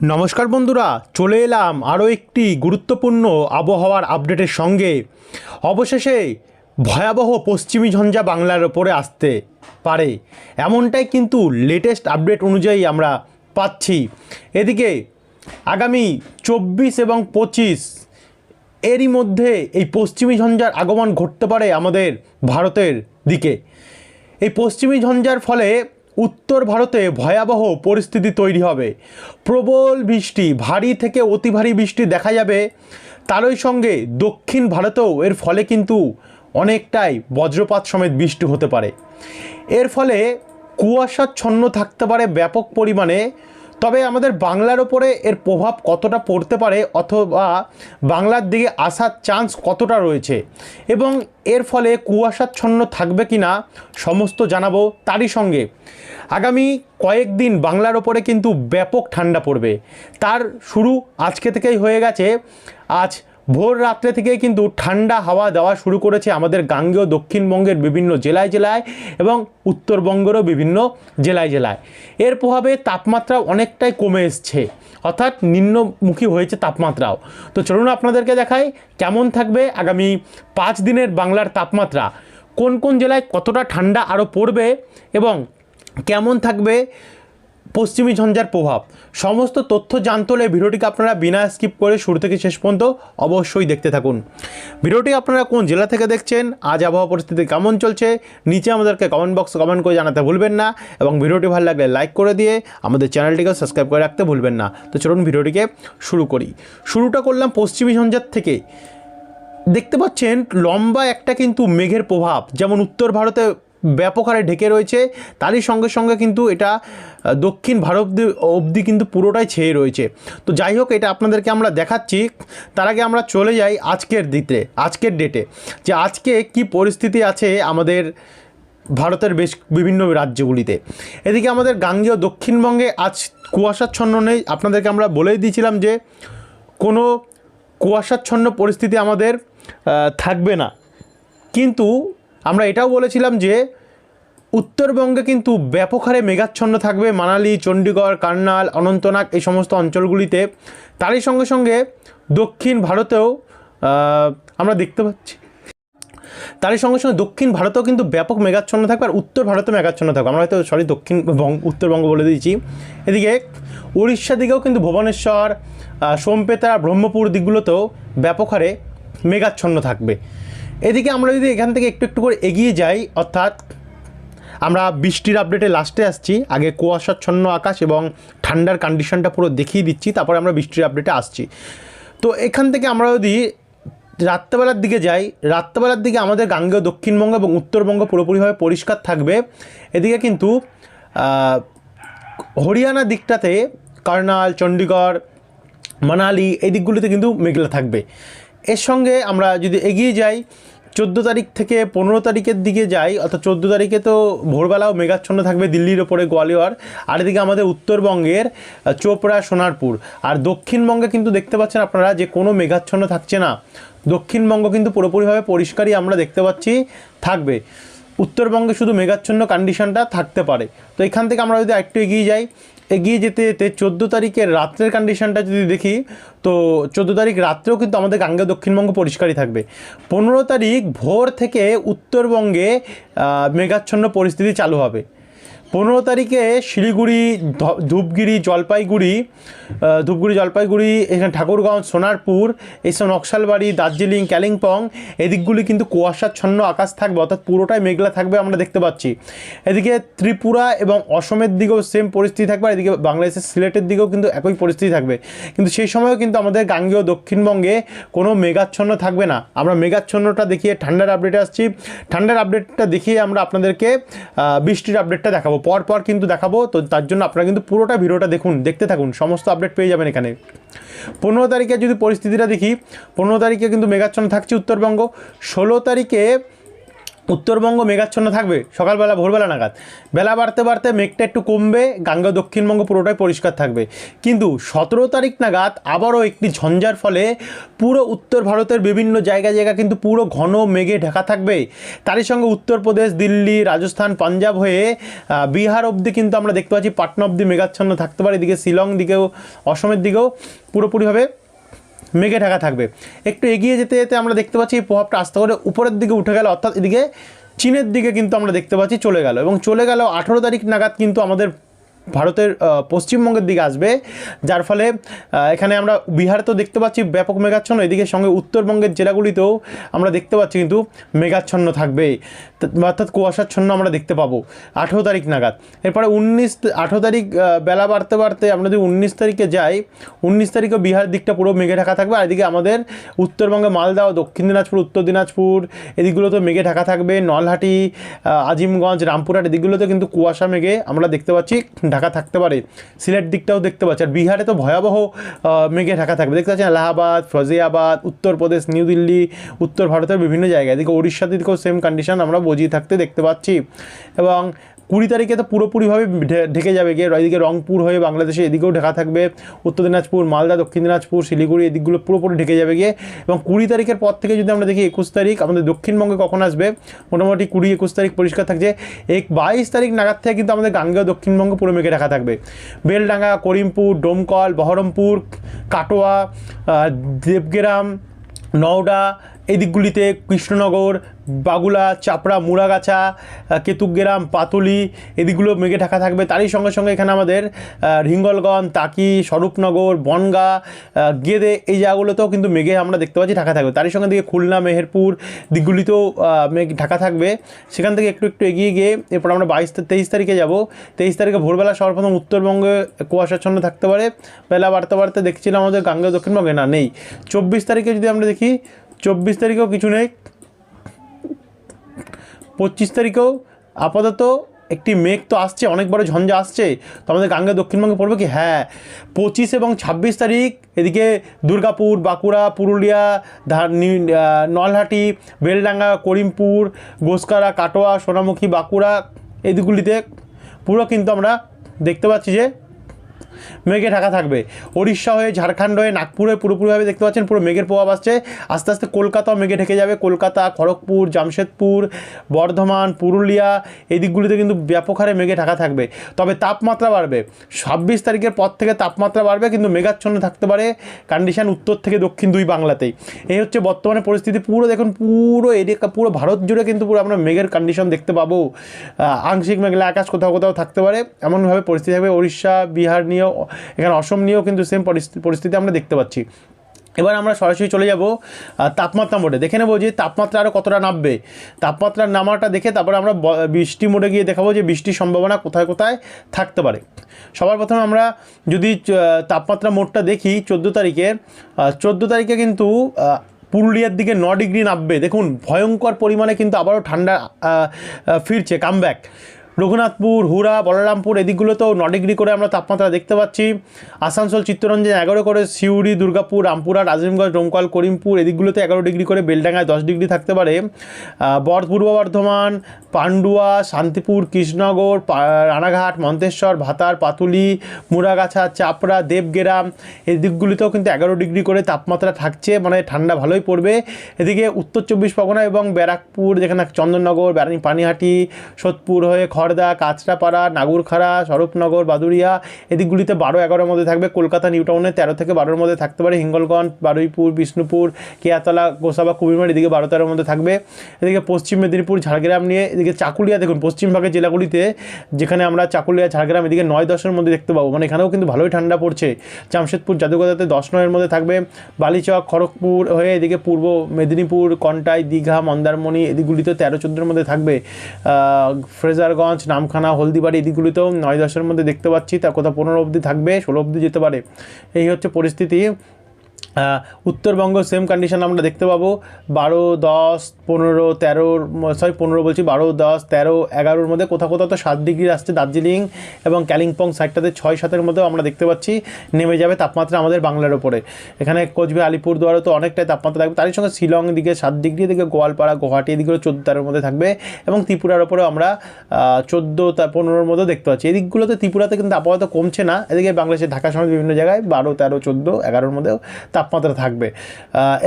নমস্কার বন্ধুরা, চলে এলাম আরও একটি গুরুত্বপূর্ণ আবহাওয়ার আপডেটের সঙ্গে। অবশেষে ভয়াবহ পশ্চিমী ঝঞ্ঝা বাংলার ওপরে আসতে পারে। এমনটাই কিন্তু লেটেস্ট আপডেট অনুযায়ী আমরা পাচ্ছি। এদিকে আগামী চব্বিশ এবং পঁচিশ এরই মধ্যে এই পশ্চিমী ঝঞ্ঝার আগমন ঘটতে পারে আমাদের ভারতের দিকে। এই পশ্চিমী ঝঞ্ঝার ফলে উত্তর ভারতে ভয়াবহ পরিস্থিতি তৈরি হবে। প্রবল বৃষ্টি, ভারী থেকে অতি ভারী বৃষ্টি দেখা যাবে। তারই সঙ্গে দক্ষিণ ভারতেও এর ফলে কিন্তু অনেকটাই বজ্রপাত সমেত বৃষ্টি হতে পারে। এর ফলে কুয়াশাচ্ছন্ন থাকতে পারে ব্যাপক পরিমাণে তবে আমাদের বাংলার ওপরে এর প্রভাব কতটা পড়তে পারে অথবা বাংলার দিকে আসার চান্স কতটা রয়েছে? এবং এর ফলে কুয়াশাচ্ছন্ন থাকবে কি না সমস্ত জানাব তারই সঙ্গে। আগামী কয়েকদিন বাংলার ওপরে কিন্তু ব্যাপক ঠান্ডা পড়বে। তার শুরু আজকে থেকেই হয়ে গেছে। আজ ভোর রাত্রে থেকে কিন্তু ঠান্ডা হাওয়া দেওয়া শুরু করেছে আমাদের গাঙ্গেয় দক্ষিণবঙ্গের বিভিন্ন জেলায় জেলায় এবং উত্তরবঙ্গেরও বিভিন্ন জেলায় জেলায়। এর প্রভাবে তাপমাত্রা অনেকটাই কমে এসছে। অর্থাৎ নিম্নমুখী হয়েছে তাপমাত্রাও। তো চলুন আপনাদেরকে দেখাই কেমন থাকবে আগামী পাঁচ দিনের বাংলার তাপমাত্রা। কোন কোন জেলায় কতটা ঠান্ডা আরও পড়বে এবং কেমন থাকবে পশ্চিমী ঝঞ্ঝার প্রভাব। সমস্ত তথ্য জানতে হলে ভিডিওটিকে আপনারা বিনা স্কিপ করে শুরু থেকে শেষ পর্যন্ত অবশ্যই দেখতে থাকুন। ভিডিওটি আপনারা কোন জেলা থেকে দেখছেন, আজ আবহাওয়া পরিস্থিতি কেমন চলছে, নিচে আমাদেরকে কমেন্ট বক্সে কমেন্ট করে জানাতে ভুলবেন না এবং ভিডিওটি ভালো লাগলে লাইক করে দিয়ে আমাদের চ্যানেলটিকে সাবস্ক্রাইব করে রাখতে ভুলবেন না। তো চলুন ভিডিওটিকে শুরু করি। শুরুটা করলাম পশ্চিমী ঝঞ্ঝার থেকে। দেখতে পাচ্ছেন, লম্বা একটা কিন্তু মেঘের প্রভাব, যেমন উত্তর ভারতে ব্যাপক হারে ঢেকে রয়েছে। তারই সঙ্গে সঙ্গে কিন্তু এটা দক্ষিণ ভারত অবধি কিন্তু পুরোটাই ছেয়ে রয়েছে। তো যাই হোক, এটা আপনাদেরকে আমরা দেখাচ্ছি। তার আগে আমরা চলে যাই আজকের দিতে, আজকের ডেটে যে আজকে কি পরিস্থিতি আছে আমাদের ভারতের বেশ বিভিন্ন রাজ্যগুলিতে। এদিকে আমাদের গাঙ্গেয় দক্ষিণবঙ্গে আজ কুয়াশাচ্ছন্ন নেই। আপনাদেরকে আমরা বলেই দিয়েছিলাম যে, কোনো কুয়াশাচ্ছন্ন পরিস্থিতি আমাদের থাকবে না। কিন্তু আমরা এটাও বলেছিলাম যে উত্তরবঙ্গে কিন্তু ব্যাপক হারে মেঘাচ্ছন্ন থাকবে। মানালি, চণ্ডীগড়, কার্নাল, অনন্তনাগ এই সমস্ত অঞ্চলগুলিতে। তারই সঙ্গে সঙ্গে দক্ষিণ ভারতেও আমরা দেখতে পাচ্ছি। তারই সঙ্গে সঙ্গে দক্ষিণ ভারতেও কিন্তু ব্যাপক মেঘাচ্ছন্ন থাকবে আর উত্তর ভারতেও মেঘাচ্ছন্ন থাকবে। আমরা হয়তো সরি দক্ষিণ উত্তরবঙ্গ বলে দিয়েছি। এদিকে উড়িষ্যার দিকেও কিন্তু ভুবনেশ্বর সোমপেতা, ব্রহ্মপুর দিকগুলোতেও ব্যাপক হারে মেঘাচ্ছন্ন থাকবে। এদিকে আমরা যদি এখান থেকে একটু একটু করে এগিয়ে যাই, অর্থাৎ আমরা বৃষ্টির আপডেটে লাস্টে আসছি। আগে কুয়াশাচ্ছন্ন আকাশ এবং ঠান্ডার কন্ডিশনটা পুরো দেখিয়ে দিচ্ছি, তারপরে আমরা বৃষ্টির আপডেটে আসছি। তো এখান থেকে আমরা যদি রাত্রেবেলার দিকে যাই, রাত্রেবেলার দিকে আমাদের গাঙ্গেয় দক্ষিণবঙ্গ এবং উত্তরবঙ্গ পুরোপুরিভাবে পরিষ্কার থাকবে। এদিকে কিন্তু হরিয়ানা দিকটাতে কার্নাল, চণ্ডীগড়, মানালি, এই দিকগুলিতে কিন্তু মেঘলা থাকবে। এর সঙ্গে আমরা যদি এগিয়ে যাই, চোদ্দ তারিখ থেকে পনেরো তারিখের দিকে যাই, অর্থাৎ চোদ্দ তারিখে তো ভোরবেলাও মেঘাচ্ছন্ন থাকবে দিল্লির ওপরে গোয়ালিয়র, আর এদিকে আমাদের উত্তরবঙ্গের চোপড়া, সোনারপুর, আর দক্ষিণবঙ্গে কিন্তু দেখতে পাচ্ছেন আপনারা যে কোনো মেঘাচ্ছন্ন থাকছে না। দক্ষিণবঙ্গ কিন্তু পুরোপুরিভাবে পরিষ্কারই আমরা দেখতে পাচ্ছি থাকবে। উত্তরবঙ্গে শুধু মেঘাচ্ছন্ন কন্ডিশনটা থাকতে পারে। তো এখান থেকে আমরা যদি একটু এগিয়ে যাই এগিয়ে যেতে যেতে চোদ্দ তারিখের রাত্রের কন্ডিশনটা যদি দেখি, তো চোদ্দ তারিখ রাত্রেও কিন্তু আমাদের গাঙ্গা দক্ষিণবঙ্গ পরিষ্কারই থাকবে। পনেরো তারিখ ভোর থেকে উত্তরবঙ্গে মেঘাচ্ছন্ন পরিস্থিতি চালু হবে। পনেরো তারিখে শিলিগুড়ি ধূপগিরি, জলপাইগুড়ি ধূপগুড়ি, জলপাইগুড়ি, এখানে ঠাকুরগাঁও, সোনারপুর এইসব নকশালবাড়ি, দার্জিলিং কালিম্পং এদিকগুলি কিন্তু কুয়াশাচ্ছন্ন আকাশ থাকবে, অর্থাৎ পুরোটাই মেঘলা থাকবে আমরা দেখতে পাচ্ছি। এদিকে ত্রিপুরা এবং অসমের দিকেও সেম পরিস্থিতি থাকবে এদিকে বাংলাদেশের সিলেটের দিকেও কিন্তু একই পরিস্থিতি থাকবে। কিন্তু সেই সময়ও কিন্তু আমাদের গাঙ্গেয় দক্ষিণবঙ্গে কোনো মেঘাচ্ছন্ন থাকবে না। আমরা মেঘাচ্ছন্নটা দেখিয়ে ঠান্ডার আপডেটে আসছি। ঠান্ডার আপডেটটা দেখিয়ে আমরা আপনাদেরকে বৃষ্টির আপডেটটা দেখাবো। পর পর কিন্তু দেখাবো। তো তার জন্য আপনারা কিন্তু পুরোটা ভিডিওটা দেখুন, দেখতে থাকুন, সমস্ত আপডেট পেয়ে যাবেন এখানে। পনেরো তারিখে যদি পরিস্থিতিটা দেখি, পনেরো তারিখে কিন্তু মেঘাচ্ছন্ন থাকছে উত্তরবঙ্গ। ষোলো তারিখে উত্তরবঙ্গ মেঘাচ্ছন্ন থাকবে, সকালবেলা, ভোরবেলা নাগাদ। বেলা বাড়তে বাড়তে মেঘটা একটু কমবে, গাঙ্গা দক্ষিণবঙ্গ পুরোটাই পরিষ্কার থাকবে। কিন্তু সতেরো তারিখ নাগাদ আবারও একটি ঝঞ্ঝার ফলে পুরো উত্তর ভারতের বিভিন্ন জায়গা জায়গা কিন্তু পুরো ঘন মেঘে ঢাকা থাকবে। তারই সঙ্গে উত্তরপ্রদেশ, দিল্লি, রাজস্থান, পাঞ্জাব হয়ে বিহার অবধি কিন্তু আমরা দেখতে পাচ্ছি পাটনা অবধি মেঘাচ্ছন্ন থাকতে পারে। এদিকে শিলং দিকেও, অসমের দিকেও পুরোপুরিভাবে মেঘে ঢাকা থাকবে। একটু এগিয়ে যেতে যেতে আমরা দেখতে পাচ্ছি এই প্রভাবটা আস্তে করে উপরের দিকে উঠে গেল, অর্থাৎ এদিকে চীনের দিকে কিন্তু আমরা দেখতে পাচ্ছি চলে গেল এবং চলে গেল আঠেরো তারিখ নাগাদ কিন্তু আমাদের ভারতের পশ্চিমবঙ্গের দিকে আসবে, যার ফলে এখানে আমরা বিহারে তো দেখতে পাচ্ছি ব্যাপক মেঘাচ্ছন্ন, এদিকে সঙ্গে উত্তরবঙ্গের জেলাগুলিতেও আমরা দেখতে পাচ্ছি কিন্তু মেঘাচ্ছন্ন থাকবে অর্থাৎ কুয়াশাচ্ছন্ন আমরা দেখতে পাবো, আঠেরো তারিখ নাগাদ। এরপরে উনিশ, আঠেরো তারিখ বেলা বাড়তে বাড়তে আমরা যদি উনিশ তারিখে যাই, উনিশ তারিখে বিহার দিকটা পুরো মেঘে ঢাকা থাকবে, আর এদিকে আমাদের উত্তরবঙ্গে মালদা দক্ষিণ দিনাজপুর, উত্তর দিনাজপুর এদিকগুলোতে মেঘে ঢাকা থাকবে, নলহাটি আজিমগঞ্জ, রামপুরহাট এদিকগুলোতে কিন্তু কুয়াশা মেঘে আমরা দেখতে পাচ্ছি ঢাকা থাকতে পারে, সিলেট দিকটাও দেখতে পাচ্ছি। আর বিহারে তো ভয়াবহ মেঘে ঢাকা থাকবে। দেখতে পাচ্ছেন এলাহাবাদ ফজিয়াবাদ উত্তরপ্রদেশ, নিউ দিল্লি, উত্তর ভারতের বিভিন্ন জায়গায়। এদিকে উড়িষ্যা দিকেও সেম কন্ডিশন আমরা বজিয়ে থাকতে দেখতে পাচ্ছি। এবং কুড়ি তারিখে তো পুরোপুরিভাবে ঢেকে যাবে গিয়ে। এদিকে রংপুর হয়ে বাংলাদেশে এদিকেও ঢাকা থাকবে। উত্তর দিনাজপুর, মালদা, দক্ষিণ দিনাজপুর, শিলিগুড়ি, এদিকগুলো পুরোপুরি ঢেকে যাবে গিয়ে। এবং কুড়ি তারিখের পর থেকে যদি আমরা দেখি একুশ তারিখ, আমাদের দক্ষিণবঙ্গে কখন আসবে? মোটামুটি কুড়ি, একুশ তারিখ পরিষ্কার থাকছে। এক বাইশ তারিখ নাগাদ থেকে কিন্তু আমাদের গাঙ্গেয় দক্ষিণবঙ্গে পুরো মেঘে ঢাকা থাকবে। বেলডাঙ্গা, করিমপুর, ডোমকল, বহরমপুর, কাটোয়া দেবগ্রাম, নওডা এই দিকগুলিতে কৃষ্ণনগর বাগুলা, চাপড়া, মুড়াগাছা কেতুগ্রাম পাতুলি এদিকগুলো মেঘে ঢাকা থাকবে। তারই সঙ্গে সঙ্গে এখানে আমাদের রিঙ্গলগঞ্জ তাকি স্বরূপনগর, বনগা গেদে এই জায়গাগুলোতেও কিন্তু মেঘে আমরা দেখতে পাচ্ছি ঢাকা থাকবে। তারই সঙ্গে দিকে খুলনা, মেহেরপুর দিকগুলিতেও মেঘ ঢাকা থাকবে। সেখান থেকে একটু একটু এগিয়ে গিয়ে এরপর আমরা বাইশ তেইশ তারিখে যাব। তেইশ তারিখে ভোরবেলা সর্বপ্রথম উত্তরবঙ্গে কুয়াশাচ্ছন্ন থাকতে পারে। বেলা বাড়তে বাড়তে দেখছিলাম আমাদের গাঙ্গেয় দক্ষিণবঙ্গে না, নেই। চব্বিশ তারিখে যদি আমরা দেখি, চব্বিশ তারিখেও কিছু নেই। পঁচিশ তারিখেও আপাতত একটি মেঘ তো আসছে, অনেক বড় ঝঞ্ঝা আসছে। তো আমাদের গাঙ্গে দক্ষিণবঙ্গে পড়বে কি? হ্যাঁ। পঁচিশ এবং ছাব্বিশ তারিখ এদিকে দুর্গাপুর, বাঁকুড়া, পুরুলিয়া নলহাটি, বেলডাঙ্গা, করিমপুর গোসকারা কাটোয়া, সোনামুখী, বাঁকুড়া এদিকগুলিতে পুরো কিন্তু আমরা দেখতে পাচ্ছি যে মেঘে ঢাকা থাকবে। উড়িষ্যা হয়ে ঝাড়খণ্ড হয়ে নাগপুরে পুরোপুরিভাবে দেখতে পাচ্ছেন, পুরো মেঘের প্রভাব আসছে। আস্তে আস্তে কলকাতাও মেঘে ঢেকে যাবে। কলকাতা, খড়গপুর, জামশেদপুর, বর্ধমান, পুরুলিয়া, এই দিকগুলিতে কিন্তু ব্যাপক হারে মেঘে ঢাকা থাকবে। তবে তাপমাত্রা বাড়বে। ছাব্বিশ তারিখের পর থেকে তাপমাত্রা বাড়বে, কিন্তু মেঘাচ্ছন্ন থাকতে পারে কন্ডিশন উত্তর থেকে দক্ষিণ দুই বাংলাতেই। এই হচ্ছে বর্তমানে পরিস্থিতি। পুরো দেখুন, পুরো এরিয়া, পুরো ভারত জুড়ে কিন্তু পুরো আমরা মেঘের কন্ডিশন দেখতে পাবো। আংশিক মেঘলা আকাশ কোথাও কোথাও থাকতে পারে। এমনভাবে পরিস্থিতি থাকবে। উড়িষ্যা বিহার নিয়েও এখানে অসম নিয়েও কিন্তু সেম পরিস্থিতি আমরা দেখতে পাচ্ছি। এবার আমরা সরাসরি চলে যাব তাপমাত্রা মোডে। দেখে নেব যে তাপমাত্রা আরও কতটা নামবে। তাপমাত্রার নামাটা দেখে তারপরে আমরা বৃষ্টি মোডে গিয়ে দেখাবো যে বৃষ্টির সম্ভাবনা কোথায় কোথায় থাকতে পারে। সবার প্রথমে আমরা যদি তাপমাত্রা মোডটা দেখি, চোদ্দ তারিখে চোদ্দ তারিখে কিন্তু পুরুলিয়ার দিকে ন ডিগ্রি নামবে। দেখুন, ভয়ঙ্কর পরিমাণে কিন্তু আবারও ঠান্ডা ফিরছে কামব্যাক রঘুনাথপুর হুড়া বলরামপুর এদিকগুলোতেও ন ডিগ্রি করে আমরা তাপমাত্রা দেখতে পাচ্ছি। আসানসোল চিত্তরঞ্জন এগারো করে সিউড়ি দুর্গাপুর রামপুরহাট আজিমগঞ্জ ডোমকল করিমপুর এদিকগুলোতে এগারো ডিগ্রি করে বেলডাঙ্গায় দশ ডিগ্রি থাকতে পারে। আহ, বর পূর্ব বর্ধমান পান্ডুয়া শান্তিপুর কৃষ্ণনগর রানাঘাট মন্তেশ্বর ভাতার পাতুলি মুড়াগাছা চাপড়া দেবগেরাম এই দিকগুলিতেও কিন্তু এগারো ডিগ্রি করে তাপমাত্রা থাকছে। মানে ঠান্ডা ভালোই পড়বে। এদিকে উত্তর চব্বিশ পরগনা এবং ব্যারাকপুর যেখানে চন্দননগর পানিহাটি সোদপুর হয়ে খড়দা কাঁচরাপাড়া নাগুরখাড়া স্বরূপনগর বাদুরিয়া এদিকগুলিতে বারো এগারোর মধ্যে থাকবে। কলকাতা নিউ টাউনে তেরো থেকে বারোর মধ্যে থাকতে পারে। হিঙ্গলগঞ্জ বারুইপুর বিষ্ণুপুর কেয়াতলা গোসাবা কুমিরমারি এদিকে বারো তেরোর মধ্যে থাকবে। এদিকে পশ্চিম মেদিনীপুর ঝাড়গ্রাম নিয়ে এদিকে চাকুলিয়া দেখুন পশ্চিমবঙ্গের জেলাগুলিতে যেখানে আমরা চাকুলিয়া ঝাড়গ্রাম এদিকে নয় দশের মধ্যে দেখতে পাবো। মানে এখানেও কিন্তু ভালোই ঠান্ডা পড়ছে। জামশেদপুর জাদুঘরাতে দশ নয়ের মধ্যে থাকবে। বালিচক খড়গপুর হয়ে এদিকে পূর্ব মেদিনীপুর কন্টাই দীঘা মন্দারমণি এদিকগুলিতে তেরো চোদ্দোর মধ্যে থাকবে। আহ, ফ্রেজারগঞ্জ নামখানা, হলদিবাড়ি এদিকগুলিতেও নয় দশের মধ্যে দেখতে পাচ্ছি। তা কোথাও পনেরো অবধি থাকবে, ষোলো অবধি যেতে পারে। এই হচ্ছে পরিস্থিতি। উত্তরবঙ্গ সেম কন্ডিশন আমরা দেখতে পাবো। বারো, দশ, পনেরো তেরোর সরি পনেরো বলছি, বারো, দশ, তেরো, এগারোর মধ্যে কোথাও কোথাও তো সাত ডিগ্রি আসছে দার্জিলিং এবং কালিম্পং সাইডটাতে ছয়, সাতের মধ্যেও আমরা দেখতে পাচ্ছি, নেমে যাবে তাপমাত্রা আমাদের বাংলার ওপরে। এখানে কোচবিহার, আলিপুরদুয়ারও তো অনেকটাই তাপমাত্রা থাকবে। তারই সঙ্গে শিলং দিকে সাত ডিগ্রি দিকে গোয়ালপাড়া, গুয়াহাটি এদিকেও চোদ্দ তেরোর মধ্যে থাকবে এবং ত্রিপুরার ওপরেও আমরা চোদ্দ পনেরোর মধ্যে দেখতে পাচ্ছি। এদিকগুলোতে ত্রিপুরাতে কিন্তু আপাতত কমছে না। এদিকে বাংলাদেশের ঢাকা সমেত বিভিন্ন জায়গায় বারো, তেরো, চোদ্দ, এগারোর মধ্যেও তাপমাত্রা থাকবে।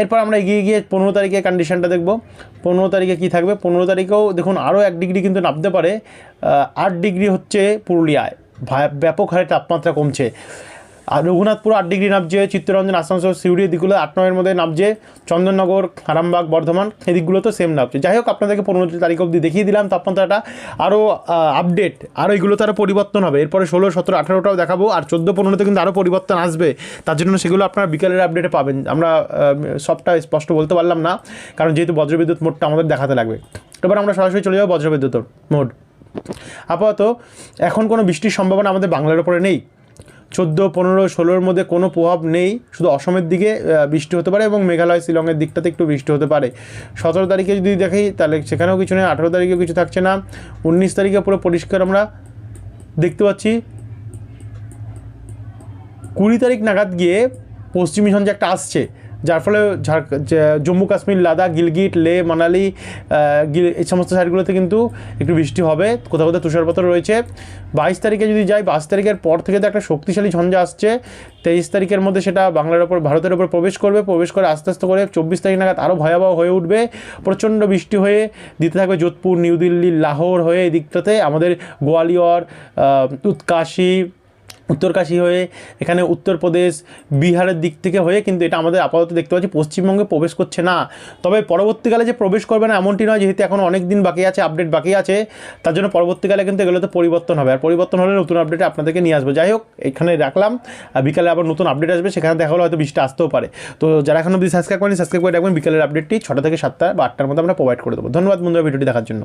এরপর আমরা এগিয়ে গিয়ে পনেরো তারিখে কন্ডিশনটা দেখব। পনেরো তারিখে কি থাকবে? পনেরো তারিখেও দেখুন আরও এক ডিগ্রি কিন্তু নামতে পারে। আট ডিগ্রি হচ্ছে পুরুলিয়ায়। ব্যাপক হারে তাপমাত্রা কমছে। আর রঘুনাথপুর আট ডিগ্রি নামছে, চিত্তরঞ্জন, আসানসোল, সিউড়ি, এদিকগুলো আট নয়ের মধ্যে নামছে। চন্দননগর আরামবাগ বর্ধমান এদিকগুলো তো সেম নামছে। যাই হোক, আপনাদেরকে পনেরো তারিখ অবধি দেখিয়ে দিলাম। তাপমাত্রাটা আরও আপডেট আরও এগুলো তো আরও পরিবর্তন হবে। এরপরে ষোলো, সতেরো, আঠেরোটাও দেখাবো। আর চোদ্দ, পনেরোতে কিন্তু আরও পরিবর্তন আসবে। তার জন্য সেগুলো আপনারা বিকালের আপডেটে পাবেন। আমরা সবটা স্পষ্ট বলতে পারলাম না। কারণ যেহেতু বজ্রবিদ্যুৎ মোডটা আমাদের দেখাতে লাগবে। এবার আমরা সরাসরি চলে যাব বজ্রবিদ্যুৎ মোড। আপাতত, এখন কোনো বৃষ্টির সম্ভাবনা আমাদের বাংলার ওপরে নেই। চোদ্দ, পনেরো, ষোলোর মধ্যে কোনো প্রভাব নেই। শুধু অসমের দিকে বৃষ্টি হতে পারে এবং মেঘালয়, শিলংয়ের দিকটাতে একটু বৃষ্টি হতে পারে। সতেরো তারিখে যদি দেখি তাহলে সেখানেও কিছু নেই। আঠেরো তারিখেও কিছু থাকছে না। উনিশ তারিখে পুরো পরিষ্কার আমরা দেখতে পাচ্ছি। কুড়ি তারিখ নাগাদ গিয়ে পশ্চিমী ঝঞ্ঝা একটা আসছে। যার ফলে জম্মু কাশ্মীর, লাদাখ, গিলগিট, লে, মানালি এই সমস্ত সাইডগুলোতে কিন্তু একটু বৃষ্টি হবে। কোথাও কোথাও তুষারপাত রয়েছে। বাইশ তারিখে যদি যাই, বাইশ তারিখের পর থেকে তো একটা শক্তিশালী ঝঞ্ঝা আসছে। তেইশ তারিখের মধ্যে সেটা বাংলার ওপর, ভারতের ওপর প্রবেশ করবে। প্রবেশ করে আস্তে আস্তে করে চব্বিশ তারিখ নাগাদ আরও ভয়াবহ হয়ে উঠবে। প্রচণ্ড বৃষ্টি হয়ে দিতে থাকবে যোধপুর, নিউ দিল্লি, লাহোর হয়ে এই দিকটাতে আমাদের গোয়ালিয়র উৎকাশী উত্তরকাশী হয়ে এখানে উত্তরপ্রদেশ, বিহারের দিক থেকে হয়ে কিন্তু এটা আমাদের আপাতত দেখতে পাচ্ছি, পশ্চিমবঙ্গে প্রবেশ করছে না। তবে পরবর্তীকালে যে প্রবেশ করবে না এমনটি নয়, যেহেতু এখন অনেক দিন বাকি আছে আপডেট বাকি আছে, তার জন্য পরবর্তীকালে কিন্তু এগুলোতে পরিবর্তন হবে। আর পরিবর্তন হলে নতুন আপডেটে আপনাদেরকে নিয়ে আসব। যাই হোক, এখানে রাখলাম। আর বিকালে আবার নতুন আপডেট আসবে, সেখানে দেখা হলে হয়তো বৃষ্টি আসতেও পারে। তো যারা এখন অবধি সাবস্ক্রাইব করেন সাবস্ক্রাইব করে রাখবেন। বিকালের আপডেটটি ছটা থেকে সাতটা বা আটটার মধ্যে আমরা প্রোভাইড করে দেবো। ধন্যবাদ বন্ধুরা ভিডিওটি দেখার জন্য।